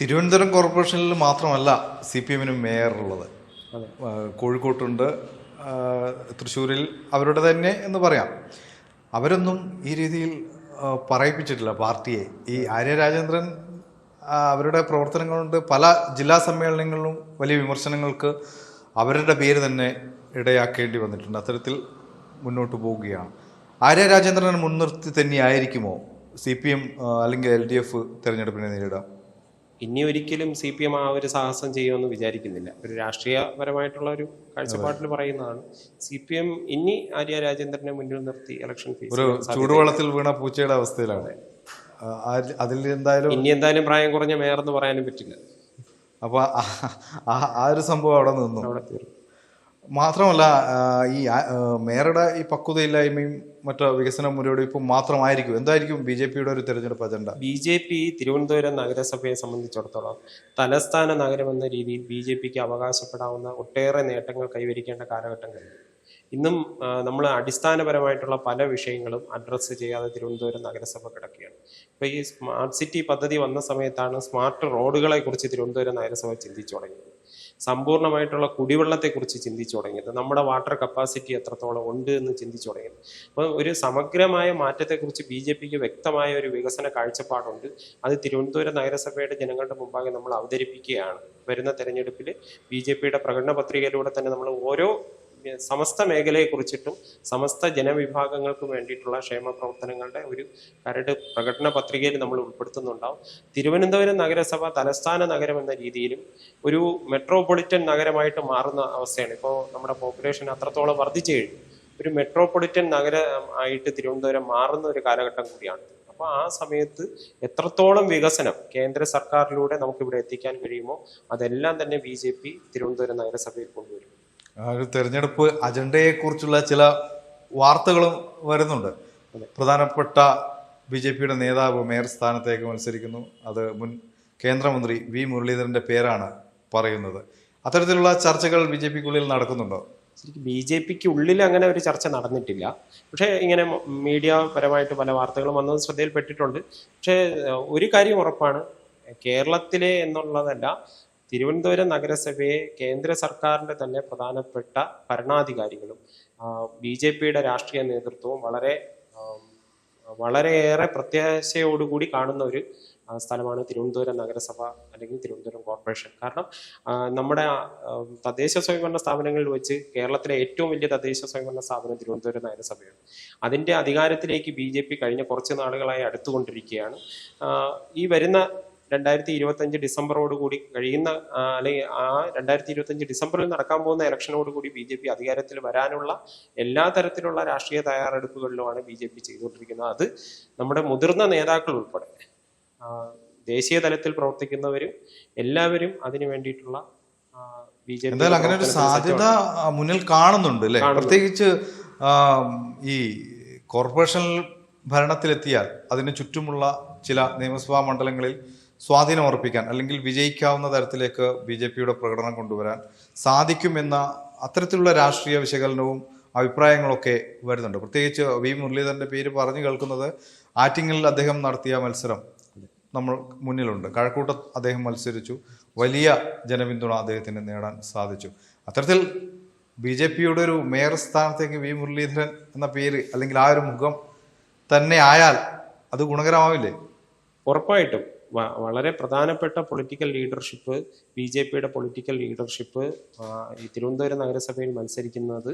തിരുവനന്തപുരം കോർപ്പറേഷനിൽ മാത്രമല്ല C P എമ്മിന് മേയർ ഉള്ളത്. അതെ. കോഴിക്കോട്ടുണ്ട്. തൃശ്ശൂരിൽ അവരുടെ തന്നെ എന്ന് പറയാം. അവരൊന്നും ഈ രീതിയിൽ പറയിപ്പിച്ചിട്ടില്ല പാർട്ടിയെ. ഈ ആര്യ രാജേന്ദ്രൻ അവരുടെ പ്രവർത്തനങ്ങൾ കൊണ്ട് പല ജില്ലാ സമ്മേളനങ്ങളിലും വലിയ വിമർശനങ്ങൾക്ക് അവരുടെ പേര് തന്നെ ഇടയാക്കേണ്ടി വന്നിട്ടുണ്ട്. അത്തരത്തിൽ മുന്നോട്ട് പോവുകയാണ്. ആര്യ രാജേന്ദ്രനെ മുൻനിർത്തി തന്നെയായിരിക്കുമോ സി പി എം അല്ലെങ്കിൽ എൽ ഡി എഫ് തിരഞ്ഞെടുപ്പിനെ നേരിടുക ഇനി ഒരിക്കലും സി പി എം ആ ഒരു സാഹസം ചെയ്യുമെന്ന് വിചാരിക്കുന്നില്ല. ഒരു രാഷ്ട്രീയപരമായിട്ടുള്ള ഒരു കാഴ്ചപ്പാടിൽ പറയുന്നതാണ്. സി പി എം ഇനി ആര്യ രാജേന്ദ്രനെ മുന്നിൽ നിർത്തി ഇലക്ഷൻ ഒരു ചൂടുവെള്ളത്തിൽ വീണ പൂച്ചയുടെ അവസ്ഥയിലാണ്. അതിൽ എന്തായാലും ഇനി എന്തായാലും പ്രായം കുറഞ്ഞ മേയർ എന്ന് പറയാനും പറ്റില്ല. അപ്പൊ ആ- ആ- ആ ഒരു സംഭവം അവിടെ നിന്നു. അവിടെ തീർന്നു. മാത്രമല്ല ഈ മേയറുടെ ഈ പക്വതയില്ലായ്മയും മറ്റു വികസന മുന്നോടിപ്പും മാത്രമായിരിക്കും. എന്തായിരിക്കും ബി ജെ പിയുടെ ഒരു തെരഞ്ഞെടുപ്പ് agenda? B J P Thiruvananthapuram നഗരസഭയെ സംബന്ധിച്ചിടത്തോളം തലസ്ഥാന നഗരം എന്ന രീതിയിൽ ബി ജെ പിക്ക് അവകാശപ്പെടാവുന്ന ഒട്ടേറെ നേട്ടങ്ങൾ കൈവരിക്കേണ്ട കാലഘട്ടം കഴിഞ്ഞു ഇന്നും നമ്മൾ അടിസ്ഥാനപരമായിട്ടുള്ള പല വിഷയങ്ങളും അഡ്രസ്സ് ചെയ്യാതെ തിരുവനന്തപുരം നഗരസഭ കിടക്കുകയാണ്. ഇപ്പോൾ ഈ സ്മാർട്ട് സിറ്റി പദ്ധതി വന്ന സമയത്താണ് സ്മാർട്ട് റോഡുകളെക്കുറിച്ച് തിരുവനന്തപുരം നഗരസഭ ചിന്തിച്ചു തുടങ്ങിയത്. സമ്പൂർണമായിട്ടുള്ള കുടിവെള്ളത്തെക്കുറിച്ച് ചിന്തിച്ചു തുടങ്ങിയത്. നമ്മുടെ വാട്ടർ കപ്പാസിറ്റി എത്രത്തോളം ഉണ്ട് എന്ന് ചിന്തിച്ചു തുടങ്ങിയത്. അപ്പോൾ ഒരു സമഗ്രമായ മാറ്റത്തെക്കുറിച്ച് ബി ജെ പിക്ക് വ്യക്തമായ ഒരു വികസന കാഴ്ചപ്പാടുണ്ട്. അത് തിരുവനന്തപുരം നഗരസഭയുടെ ജനങ്ങളുടെ മുമ്പാകെ നമ്മൾ അവതരിപ്പിക്കുകയാണ്. വരുന്ന തെരഞ്ഞെടുപ്പിൽ ബി ജെ പിയുടെ പ്രകടന പത്രികയിലൂടെ തന്നെ നമ്മൾ ഓരോ സമസ്ത മേഖലയെക്കുറിച്ചിട്ടും സമസ്ത ജനവിഭാഗങ്ങൾക്കും വേണ്ടിയിട്ടുള്ള ക്ഷേമ പ്രവർത്തനങ്ങളുടെ ഒരു കരട് പ്രകടന പത്രികയിൽ നമ്മൾ ഉൾപ്പെടുത്തുന്നുണ്ടാവും. തിരുവനന്തപുരം നഗരസഭ തലസ്ഥാന നഗരം എന്ന രീതിയിലും ഒരു മെട്രോപൊളിറ്റൻ നഗരമായിട്ട് മാറുന്ന അവസ്ഥയാണ്. ഇപ്പോൾ നമ്മുടെ പോപ്പുലേഷൻ അത്രത്തോളം വർദ്ധിച്ചു കഴിഞ്ഞു. ഒരു മെട്രോപൊളിറ്റൻ നഗരം ആയിട്ട് തിരുവനന്തപുരം മാറുന്ന ഒരു കാലഘട്ടം കൂടിയാണ്. അപ്പോൾ ആ സമയത്ത് എത്രത്തോളം വികസനം കേന്ദ്ര സർക്കാരിലൂടെ നമുക്കിവിടെ എത്തിക്കാൻ കഴിയുമോ അതെല്ലാം തന്നെ ബി തിരുവനന്തപുരം നഗരസഭയിൽ കൊണ്ടുവരും. ഒരു തെരഞ്ഞെടുപ്പ് അജണ്ടയെക്കുറിച്ചുള്ള ചില വാർത്തകളും വരുന്നുണ്ട്. പ്രധാനപ്പെട്ട ബി ജെ പിയുടെ നേതാവ് മേയർ സ്ഥാനത്തേക്ക് മത്സരിക്കുന്നു. അത് മുൻ കേന്ദ്രമന്ത്രി വി മുരളീധരന്റെ പേരാണ് പറയുന്നത്. അത്തരത്തിലുള്ള ചർച്ചകൾ ബി ജെ പിക്കുള്ളിൽ നടക്കുന്നുണ്ടോ? ശരിക്കും ബി ജെ പിക്ക് ഉള്ളിൽ അങ്ങനെ ഒരു ചർച്ച നടന്നിട്ടില്ല. പക്ഷേ ഇങ്ങനെ മീഡിയ പരമായിട്ട് പല വാർത്തകളും വന്നത് ശ്രദ്ധയിൽപ്പെട്ടിട്ടുണ്ട്. പക്ഷേ ഒരു കാര്യം ഉറപ്പാണ്. കേരളത്തിലെ എന്നുള്ളതല്ല തിരുവനന്തപുരം നഗരസഭയെ കേന്ദ്ര സർക്കാരിന്റെ തന്നെ പ്രധാനപ്പെട്ട ഭരണാധികാരികളും ബി ജെ പിയുടെ രാഷ്ട്രീയ നേതൃത്വവും വളരെ വളരെയേറെ പ്രത്യാശയോടുകൂടി കാണുന്ന ഒരു സ്ഥലമാണ് തിരുവനന്തപുരം നഗരസഭ അല്ലെങ്കിൽ തിരുവനന്തപുരം കോർപ്പറേഷൻ. കാരണം നമ്മുടെ തദ്ദേശ സ്വയംഭരണ സ്ഥാപനങ്ങളിൽ വെച്ച് കേരളത്തിലെ ഏറ്റവും വലിയ തദ്ദേശ സ്വയംഭരണ സ്ഥാപനം തിരുവനന്തപുരം നഗരസഭയാണ്. അതിന്റെ അധികാരത്തിലേക്ക് ബി ജെ പി കഴിഞ്ഞ കുറച്ച് നാളുകളായി അടുത്തുകൊണ്ടിരിക്കുകയാണ്. ഈ വരുന്ന രണ്ടായിരത്തി ഇരുപത്തഞ്ച് ഡിസംബറോട് കൂടി കഴിയുന്ന അല്ലെങ്കിൽ ആ രണ്ടായിരത്തി ഇരുപത്തഞ്ച് ഡിസംബറിൽ നടക്കാൻ പോകുന്ന ഇലക്ഷനോട് കൂടി ബി ജെ പി അധികാരത്തിൽ വരാനുള്ള എല്ലാ തരത്തിലുള്ള രാഷ്ട്രീയ തയ്യാറെടുപ്പുകളിലുമാണ് ബി ജെ പി ചെയ്തുകൊണ്ടിരിക്കുന്നത്. അത് നമ്മുടെ മുതിർന്ന നേതാക്കൾ ഉൾപ്പെടെ ദേശീയ തലത്തിൽ പ്രവർത്തിക്കുന്നവരും എല്ലാവരും അതിനു വേണ്ടിയിട്ടുള്ള ബി ജെ എന്തായാലും അങ്ങനെ ഒരു സാധ്യത മുന്നിൽ കാണുന്നുണ്ട് അല്ലെ? പ്രത്യേകിച്ച് ഈ കോർപ്പറേഷൻ ഭരണത്തിലെത്തിയാൽ അതിന് ചുറ്റുമുള്ള ചില നിയമസഭാ മണ്ഡലങ്ങളിൽ സ്വാധീനം ഉറപ്പിക്കാൻ അല്ലെങ്കിൽ വിജയിക്കാവുന്ന തരത്തിലേക്ക് ബി ജെ പിയുടെ പ്രകടനം കൊണ്ടുവരാൻ സാധിക്കുമെന്ന അത്തരത്തിലുള്ള രാഷ്ട്രീയ വിശകലനവും അഭിപ്രായങ്ങളൊക്കെ വരുന്നുണ്ട്. പ്രത്യേകിച്ച് വി മുരളീധരന്റെ പേര് പറഞ്ഞു കേൾക്കുന്നത് ആറ്റിങ്ങലിൽ അദ്ദേഹം നടത്തിയ മത്സരം നമ്മൾ മുന്നിലുണ്ട്. കഴക്കൂട്ട അദ്ദേഹം മത്സരിച്ചു. വലിയ ജനപിന്തുണ അദ്ദേഹത്തിന് നേടാൻ സാധിച്ചു. അത്തരത്തിൽ ബി ജെ പിയുടെ ഒരു മേയർ സ്ഥാനത്തേക്ക് വി മുരളീധരൻ എന്ന പേര് അല്ലെങ്കിൽ ആ ഒരു മുഖം തന്നെ ആയാൽ അത് ഗുണകരമാവില്ലേ? ഉറപ്പായിട്ടും. വളരെ പ്രധാനപ്പെട്ട പൊളിറ്റിക്കൽ ലീഡർഷിപ്പ് ബി ജെ പിയുടെ പൊളിറ്റിക്കൽ ലീഡർഷിപ്പ് ഈ തിരുവനന്തപുരം നഗരസഭയിൽ മത്സരിക്കുന്നത്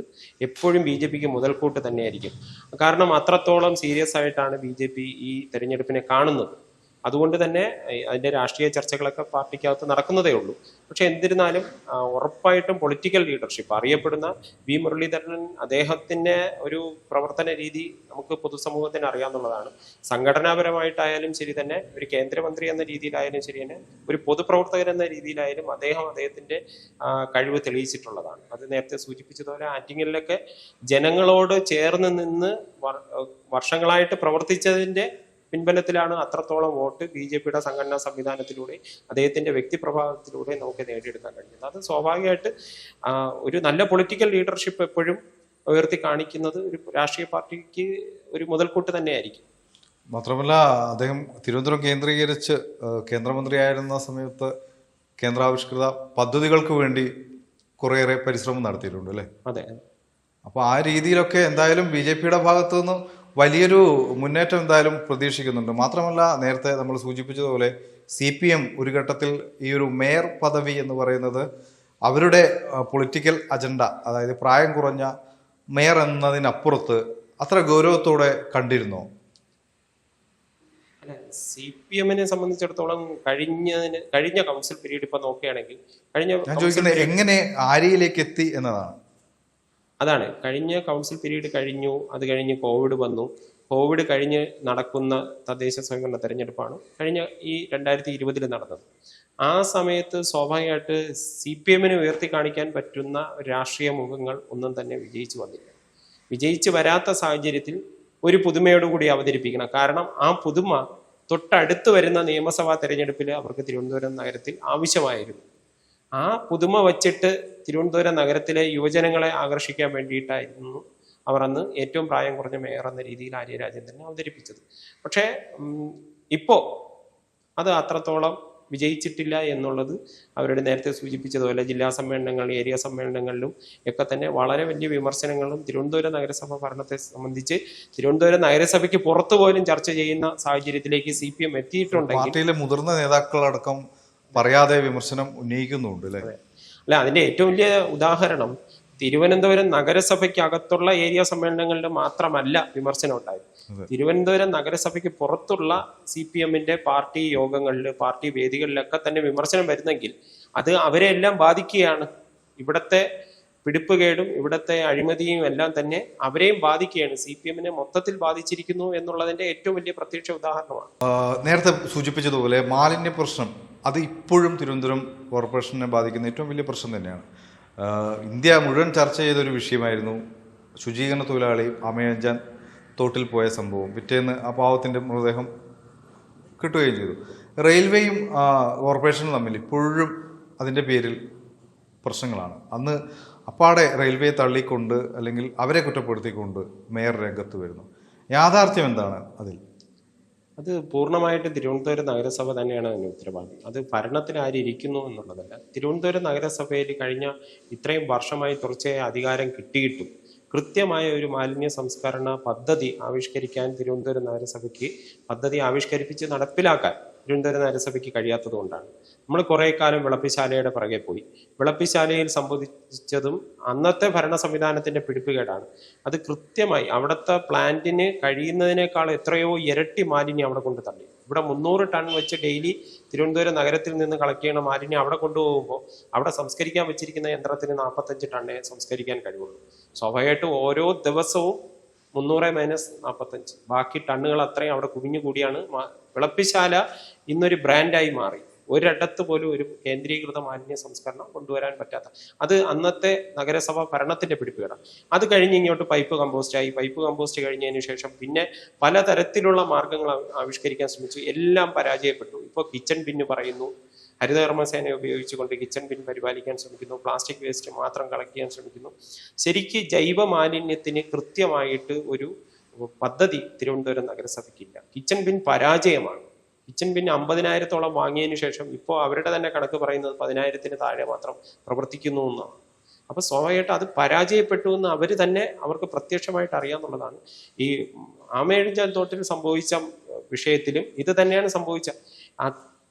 എപ്പോഴും ബി ജെ പിക്ക് മുതൽക്കൂട്ട് തന്നെയായിരിക്കും. കാരണം അത്രത്തോളം സീരിയസ് ആയിട്ടാണ് ബി ജെ പി ഈ തെരഞ്ഞെടുപ്പിനെ കാണുന്നത്. അതുകൊണ്ട് തന്നെ അതിന്റെ രാഷ്ട്രീയ ചർച്ചകളൊക്കെ പാർട്ടിക്കകത്ത് നടക്കുന്നതേ ഉള്ളൂ. പക്ഷെ എന്നിരുന്നാലും ഉറപ്പായിട്ടും പൊളിറ്റിക്കൽ ലീഡർഷിപ്പ് അറിയപ്പെടുന്ന വി മുരളീധരൻ അദ്ദേഹത്തിന്റെ ഒരു പ്രവർത്തന രീതി നമുക്ക് പൊതുസമൂഹത്തിന് അറിയാമെന്നുള്ളതാണ് സംഘടനാപരമായിട്ടായാലും ശരി തന്നെ ഒരു കേന്ദ്രമന്ത്രി എന്ന രീതിയിലായാലും ശരി തന്നെ ഒരു പൊതുപ്രവർത്തകൻ എന്ന രീതിയിലായാലും അദ്ദേഹം അദ്ദേഹത്തിന്റെ കഴിവ് തെളിയിച്ചിട്ടുള്ളതാണ്. അത് നേരത്തെ സൂചിപ്പിച്ചതുപോലെ ആറ്റിങ്ങലിലൊക്കെ ജനങ്ങളോട് ചേർന്ന് നിന്ന് വർഷങ്ങളായിട്ട് പ്രവർത്തിച്ചതിന്റെ പിൻബലത്തിലാണ് അത്രത്തോളം വോട്ട് ബി ജെ പിയുടെ സംഘടനാ സംവിധാനത്തിലൂടെ അദ്ദേഹത്തിന്റെ വ്യക്തിപ്രഭാവത്തിലൂടെ നമുക്ക് നേടിയെടുക്കാൻ കഴിഞ്ഞത് അത് സ്വാഭാവികമായിട്ട് ഒരു നല്ല പൊളിറ്റിക്കൽ ലീഡർഷിപ്പ് എപ്പോഴും ഉയർത്തി കാണിക്കുന്നത് ഒരു രാഷ്ട്രീയ പാർട്ടിക്ക് ഒരു മുതൽക്കൂട്ട് തന്നെയായിരിക്കും. മാത്രമല്ല അദ്ദേഹം തിരുവനന്തപുരം കേന്ദ്രീകരിച്ച് കേന്ദ്രമന്ത്രിയായിരുന്ന സമയത്ത് കേന്ദ്രാവിഷ്കൃത പദ്ധതികൾക്ക് വേണ്ടി കുറേയേറെ പരിശ്രമം നടത്തിയിട്ടുണ്ട് അല്ലേ? അതെ. അപ്പോൾ ആ രീതിയിലൊക്കെ എന്തായാലും ബി ജെ പിയുടെ ഭാഗത്തു നിന്ന് വലിയൊരു മുന്നേറ്റം എന്തായാലും പ്രതീക്ഷിക്കുന്നുണ്ട്. മാത്രമല്ല നേരത്തെ നമ്മൾ സൂചിപ്പിച്ചതുപോലെ സി പി എം ഒരു ഘട്ടത്തിൽ ഈ ഒരു മേയർ പദവി എന്ന് പറയുന്നത് അവരുടെ പൊളിറ്റിക്കൽ അജണ്ട അതായത് പ്രായം കുറഞ്ഞ മേയർ എന്നതിനപ്പുറത്ത് അത്ര ഗൗരവത്തോടെ കണ്ടിരുന്നോ? സി പി എമ്മിനെ സംബന്ധിച്ചിടത്തോളം കഴിഞ്ഞതിന് കഴിഞ്ഞ കൗൺസിൽ പീരീഡ് ഇപ്പൊ നോക്കുകയാണെങ്കിൽ കഴിഞ്ഞ ഞാൻ ചോദിക്കുന്നത് എങ്ങനെ ആര്യയിലേക്ക് എത്തി എന്നതാണ്? അതാണ്. കഴിഞ്ഞ കൗൺസിൽ പീരീഡ് കഴിഞ്ഞു അത് കഴിഞ്ഞ് കോവിഡ് വന്നു. കോവിഡ് കഴിഞ്ഞ് നടക്കുന്ന തദ്ദേശ സ്വയംഭരണ തെരഞ്ഞെടുപ്പാണ് കഴിഞ്ഞ ഈ രണ്ടായിരത്തി ഇരുപതിൽ നടന്നത്. ആ സമയത്ത് സ്വാഭാവികമായിട്ട് സി പി എമ്മിന് ഉയർത്തി കാണിക്കാൻ പറ്റുന്ന രാഷ്ട്രീയ മുഖങ്ങൾ ഒന്നും തന്നെ വിജയിച്ചു വന്നില്ല. വിജയിച്ച് വരാത്ത സാഹചര്യത്തിൽ ഒരു പുതുമയോടുകൂടി അവതരിപ്പിക്കണം. കാരണം ആ പുതുമ തൊട്ടടുത്ത് വരുന്ന നിയമസഭാ തെരഞ്ഞെടുപ്പിൽ അവർക്ക് തിരുവനന്തപുരം നഗരത്തിൽ ആവശ്യമായിരുന്നു. ആ പുതുമ വച്ചിട്ട് തിരുവനന്തപുരം നഗരത്തിലെ യുവജനങ്ങളെ ആകർഷിക്കാൻ വേണ്ടിയിട്ടായിരുന്നു അവർ അന്ന് ഏറ്റവും പ്രായം കുറഞ്ഞ മേയർ എന്ന രീതിയിൽ ആര്യ അവതരിപ്പിച്ചത്. പക്ഷേ ഇപ്പോൾ ഇപ്പോ അത് അത്രത്തോളം വിജയിച്ചിട്ടില്ല എന്നുള്ളത് അവരുടെ നേരത്തെ സൂചിപ്പിച്ചതുപോലെ ജില്ലാ സമ്മേളനങ്ങൾ ഏരിയ സമ്മേളനങ്ങളിലും ഒക്കെ തന്നെ വളരെ വലിയ വിമർശനങ്ങളും തിരുവനന്തപുരം നഗരസഭ ഭരണത്തെ സംബന്ധിച്ച് തിരുവനന്തപുരം നഗരസഭയ്ക്ക് പുറത്തു പോലും ചർച്ച ചെയ്യുന്ന സാഹചര്യത്തിലേക്ക് സി പി എം എത്തിയിട്ടുണ്ടെങ്കിൽ മുതിർന്ന നേതാക്കളടക്കം പറയാതെ വിമർശനം ഉന്നയിക്കുന്നുണ്ട് അല്ലേ? അല്ല അതിന്റെ ഏറ്റവും വലിയ ഉദാഹരണം തിരുവനന്തപുരം നഗരസഭയ്ക്കകത്തുള്ള ഏരിയ സമ്മേളനങ്ങളിൽ മാത്രമല്ല വിമർശനം ഉണ്ടായത്. തിരുവനന്തപുരം നഗരസഭയ്ക്ക് പുറത്തുള്ള സി പി എമ്മിന്റെ പാർട്ടി യോഗങ്ങളിൽ പാർട്ടി വേദികളിലൊക്കെ തന്നെ വിമർശനം വരുന്നെങ്കിൽ അത് അവരെ എല്ലാം ബാധിക്കുകയാണ്. ഇവിടത്തെ പിടിപ്പുകേടും ഇവിടത്തെ അഴിമതിയും എല്ലാം തന്നെ അവരെയും ബാധിക്കുകയാണ്. സി പി എമ്മിനെ മൊത്തത്തിൽ ബാധിച്ചിരിക്കുന്നു എന്നുള്ളതിന്റെ ഏറ്റവും വലിയ പ്രത്യക്ഷ ഉദാഹരണമാണ്. നേരത്തെ സൂചിപ്പിച്ചതുപോലെ മാലിന്യ പ്രശ്നം അത് ഇപ്പോഴും തിരുവനന്തപുരം കോർപ്പറേഷനെ ബാധിക്കുന്ന ഏറ്റവും വലിയ പ്രശ്നം തന്നെയാണ്. ഇന്ത്യ മുഴുവൻ ചർച്ച ചെയ്തൊരു വിഷയമായിരുന്നു ശുചീകരണ തൊഴിലാളി അമയഞ്ചാൻ തോട്ടിൽ പോയ സംഭവം. പിറ്റേന്ന് ആ പാവത്തിന്റെ മൃതദേഹം കിട്ടുകയും ചെയ്തു. റെയിൽവേയും കോർപ്പറേഷനും തമ്മിൽ ഇപ്പോഴും അതിന്റെ പേരിൽ പ്രശ്നങ്ങളാണ്. അന്ന് അപ്പാടെ റെയിൽവേ തള്ളിക്കൊണ്ട് അല്ലെങ്കിൽ അവരെ കുറ്റപ്പെടുത്തിക്കൊണ്ട് മേയർ രംഗത്ത് വരുന്നു. യാഥാർത്ഥ്യം എന്താണ് അതിൽ? അത് പൂർണമായിട്ട് തിരുവനന്തപുരം നഗരസഭ തന്നെയാണ് അതിന് ഉത്തരവാദി അത് ഭരണത്തിൽ ആരിയ്ക്കുന്നു എന്നുള്ളതല്ല. തിരുവനന്തപുരം നഗരസഭയിൽ കഴിഞ്ഞ ഇത്രയും വർഷമായി തുടർച്ചയായ അധികാരം കിട്ടിയിട്ടും കൃത്യമായ ഒരു മാലിന്യ സംസ്കരണ പദ്ധതി ആവിഷ്കരിക്കാൻ തിരുവനന്തപുരം നഗരസഭയ്ക്ക് പദ്ധതി ആവിഷ്കരിപ്പിച്ച് നടപ്പിലാക്കാൻ തിരുവനന്തപുരം നഗരസഭയ്ക്ക് കഴിയാത്തത് കൊണ്ടാണ്. നമ്മൾ കുറേ കാലം വിളപ്പിശാലയുടെ പുറകെ പോയി. വിളപ്പിശാലയിൽ സംഭവിച്ചതും അന്നത്തെ ഭരണ സംവിധാനത്തിന്റെ പിടിപ്പുകേടാണ്. അത് കൃത്യമായി അവിടുത്തെ പ്ലാന്റിന് കഴിയുന്നതിനേക്കാൾ എത്രയോ ഇരട്ടി മാലിന്യം അവിടെ കൊണ്ട് തള്ളി. ഇവിടെ മുന്നൂറ് ടൺ വെച്ച് ഡെയിലി തിരുവനന്തപുരം നഗരത്തിൽ നിന്ന് കളക്ട് ചെയ്യുന്ന മാലിന്യം അവിടെ കൊണ്ടുപോകുമ്പോൾ അവിടെ സംസ്കരിക്കാൻ വെച്ചിരിക്കുന്ന യന്ത്രത്തിന് നാൽപ്പത്തഞ്ച് ടണ്ണേ സംസ്കരിക്കാൻ കഴിവുള്ളൂ. സ്വാഭാവികമായിട്ടും ഓരോ ദിവസവും മുന്നൂറ് മൈനസ് നാൽപ്പത്തഞ്ച്. ബാക്കി ടണ്ണുകൾ അത്രയും അവിടെ കുവിഞ്ഞു കൂടിയാണ് വിളപ്പിശാല ഇന്നൊരു ബ്രാൻഡായി മാറി. ഒരിടത്ത് പോലും ഒരു കേന്ദ്രീകൃത മാലിന്യ സംസ്കരണം കൊണ്ടുവരാൻ പറ്റാത്ത. അത് അന്നത്തെ നഗരസഭ ഭരണത്തിന്റെ പിടിപ്പുകേടാണ് അത് കഴിഞ്ഞ് ഇങ്ങോട്ട് പൈപ്പ് കമ്പോസ്റ്റ് ആയി. പൈപ്പ് കമ്പോസ്റ്റ് കഴിഞ്ഞതിന് ശേഷം പിന്നെ പലതരത്തിലുള്ള മാർഗങ്ങൾ ആവിഷ്കരിക്കാൻ ശ്രമിച്ചു. എല്ലാം പരാജയപ്പെട്ടു. ഇപ്പോൾ കിച്ചൺ ബിന്ന് പറയുന്നു. ഹരിതകർമ്മസേന ഉപയോഗിച്ചുകൊണ്ട് കിച്ചൺ ബിൻ പരിപാലിക്കാൻ ശ്രമിക്കുന്നു. പ്ലാസ്റ്റിക് വേസ്റ്റ് മാത്രം കളക്ട് ചെയ്യാൻ ശ്രമിക്കുന്നു. ശരിക്ക് ജൈവ മാലിന്യത്തിന് കൃത്യമായിട്ട് ഒരു പദ്ധതി തിരുവനന്തപുരം നഗരസഭയ്ക്കില്ല. കിച്ചൺ ബിൻ പരാജയമാണ്. കിച്ചൺ ബിൻ അമ്പതിനായിരത്തോളം വാങ്ങിയതിന് ശേഷം ഇപ്പോൾ അവരുടെ തന്നെ കണക്ക് പറയുന്നത് പതിനായിരത്തിന് താഴെ മാത്രം പ്രവർത്തിക്കുന്നു എന്നാണ്. അപ്പൊ സ്വാഭാവികമായിട്ട് അത് പരാജയപ്പെട്ടു എന്ന് അവർ തന്നെ അവർക്ക് പ്രത്യക്ഷമായിട്ട് അറിയാന്നുള്ളതാണ് ഈ ആമേഴിഞ്ചാൽ തോട്ടിൽ സംഭവിച്ച വിഷയത്തിലും ഇത് തന്നെയാണ് സംഭവിച്ച.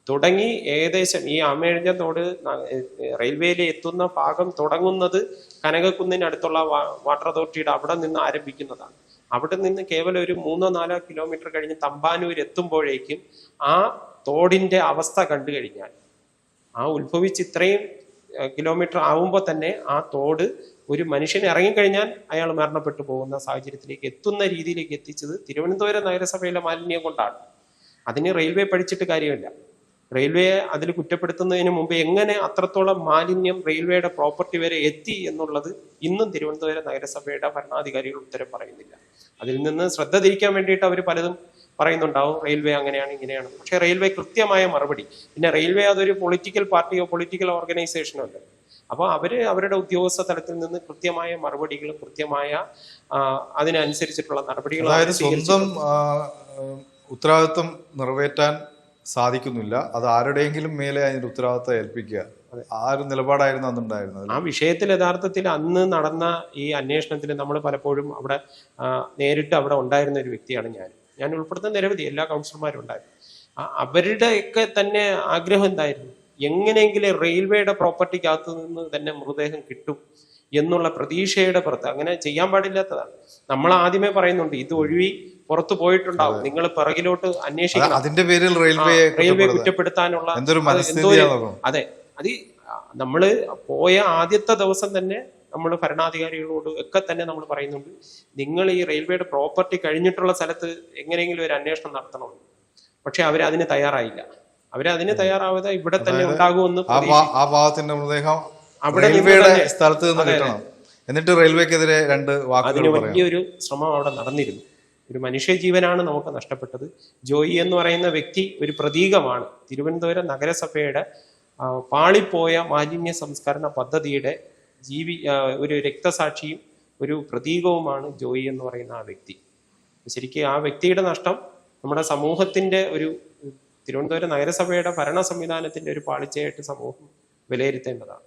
തുടങ്ങി ഏകദേശം ഈ ആമേഴിഞ്ചാൽ തോട് ന- റെയിൽവേയിൽ എത്തുന്ന ഭാഗം തുടങ്ങുന്നത് കനകക്കുന്നിനടുത്തുള്ള വാട്ടർ അതോറിറ്റിയുടെ അവിടെ നിന്ന് ആരംഭിക്കുന്നതാണ്. അവിടെ നിന്ന് കേവലം ഒരു മൂന്നോ നാലോ കിലോമീറ്റർ കഴിഞ്ഞ് തമ്പാനൂർ എത്തുമ്പോഴേക്കും ആ തോടിന്റെ അവസ്ഥ കണ്ടു കഴിഞ്ഞാൽ ആ ഉത്ഭവിച്ച് ഇത്രയും കിലോമീറ്റർ ആവുമ്പോൾ തന്നെ ആ തോട് ഒരു മനുഷ്യൻ ഇറങ്ങിക്കഴിഞ്ഞാൽ അയാൾ മരണപ്പെട്ടു പോകുന്ന സാഹചര്യത്തിലേക്ക് എത്തുന്ന രീതിയിലേക്ക് എത്തിച്ചത് തിരുവനന്തപുരം നഗരസഭയിലെ മാലിന്യം കൊണ്ടാണ്. അതിന് റെയിൽവേ പഠിച്ചിട്ട് കാര്യമില്ല. റെയിൽവേയെ അതിൽ കുറ്റപ്പെടുത്തുന്നതിന് മുമ്പ് എങ്ങനെ അത്രത്തോളം മാലിന്യം റെയിൽവേയുടെ പ്രോപ്പർട്ടി വരെ എത്തി എന്നുള്ളത് ഇന്നും തിരുവനന്തപുരം നഗരസഭയുടെ ഭരണാധികാരികൾ ഉത്തരം പറയുന്നില്ല. അതിൽ നിന്ന് ശ്രദ്ധ തിരിക്കാൻ വേണ്ടിയിട്ട് അവർ പലതും പറയുന്നുണ്ടാവും. റെയിൽവേ അങ്ങനെയാണ് ഇങ്ങനെയാണ്. പക്ഷേ റെയിൽവേ കൃത്യമായ മറുപടി. പിന്നെ റെയിൽവേ അതൊരു പൊളിറ്റിക്കൽ പാർട്ടിയോ പൊളിറ്റിക്കൽ ഓർഗനൈസേഷനോ അല്ല. അപ്പോൾ അവർ അവരുടെ ഉദ്യോഗസ്ഥ തലത്തിൽ നിന്ന് കൃത്യമായ മറുപടികൾ കൃത്യമായ അതിനനുസരിച്ചിട്ടുള്ള. സ്വന്തം ഉത്തരവാദിത്വം നിറവേറ്റാൻ സാധിക്കുന്നില്ല. അത് ആരുടെയെങ്കിലും മേലെ അതിന്റെ ഉത്തരവാദിത്വം ഏൽപ്പിക്കുക. ആ ഒരു നിലപാടായിരുന്നു അന്നുണ്ടായിരുന്നത്. ആ വിഷയത്തിൽ യഥാർത്ഥത്തിൽ അന്ന് നടന്ന ഈ അന്വേഷണത്തിൽ നമ്മൾ പലപ്പോഴും അവിടെ നേരിട്ട് അവിടെ ഉണ്ടായിരുന്ന ഒരു വ്യക്തിയാണ് ഞാൻ. ഞാൻ ഉൾപ്പെടുത്തുന്ന നിരവധി എല്ലാ കൗൺസിലർമാരും ഉണ്ടായിരുന്നു. അവരുടെയൊക്കെ തന്നെ ആഗ്രഹം എന്തായിരുന്നു? എങ്ങനെയെങ്കിലും റെയിൽവേയുടെ പ്രോപ്പർട്ടിക്കകത്ത് നിന്ന് തന്നെ മൃതദേഹം കിട്ടും എന്നുള്ള പ്രതീക്ഷയുടെ പുറത്ത്. അങ്ങനെ ചെയ്യാൻ പാടില്ലാത്തതാണ്. നമ്മൾ ആദ്യമേ പറയുന്നുണ്ട് ഇത് ഒഴിവി പുറത്തു പോയിട്ടുണ്ടാവും. നിങ്ങൾ പിറകിലോട്ട് അന്വേഷിക്കണം. അതിന്റെ പേരിൽ റെയിൽവേ റെയിൽവേ കുറ്റപ്പെടുത്താനുള്ള അത് അതെ. നമ്മൾ നമ്മൾ പോയ ആദ്യത്തെ ദിവസം തന്നെ നമ്മൾ ഭരണാധികാരികളോട് ഒക്കെ തന്നെ നമ്മൾ പറയുന്നുണ്ട് നിങ്ങൾ ഈ റെയിൽവേയുടെ പ്രോപ്പർട്ടി കഴിഞ്ഞിട്ടുള്ള സ്ഥലത്ത് എങ്ങനെയെങ്കിലും ഒരു അന്വേഷണം നടത്തണം. പക്ഷെ അവർ അതിന് തയ്യാറായില്ല. അവരതിന് തയ്യാറാവാതെ ഇവിടെ തന്നെ ഉണ്ടാകുമെന്ന് ആ ഭാഗത്തിന്റെ മൃതദേഹം അവിടെ സ്ഥലത്ത് നിന്ന് കിട്ടണം. എന്നിട്ട് റെയിൽവേക്കെതിരെ രണ്ട് വാക്കുകൾ വലിയൊരു ശ്രമം അവിടെ നടന്നിരുന്നു. ഒരു മനുഷ്യജീവനാണ് നമുക്ക് നഷ്ടപ്പെട്ടത്. ജോയി എന്ന് പറയുന്ന വ്യക്തി ഒരു പ്രതീകമാണ്. തിരുവനന്തപുരം നഗരസഭയുടെ പാളിപ്പോയ മാലിന്യ സംസ്കരണ പദ്ധതിയുടെ ജീവി ഒരു രക്തസാക്ഷിയും ഒരു പ്രതീകവുമാണ് ജോയി എന്ന് പറയുന്ന ആ വ്യക്തി. ശരിക്കും ആ വ്യക്തിയുടെ നഷ്ടം നമ്മുടെ സമൂഹത്തിന്റെ ഒരു തിരുവനന്തപുരം നഗരസഭയുടെ ഭരണ സംവിധാനത്തിന്റെ ഒരു പാളിച്ചയായിട്ട് സമൂഹം വിലയിരുത്തേണ്ടതാണ്.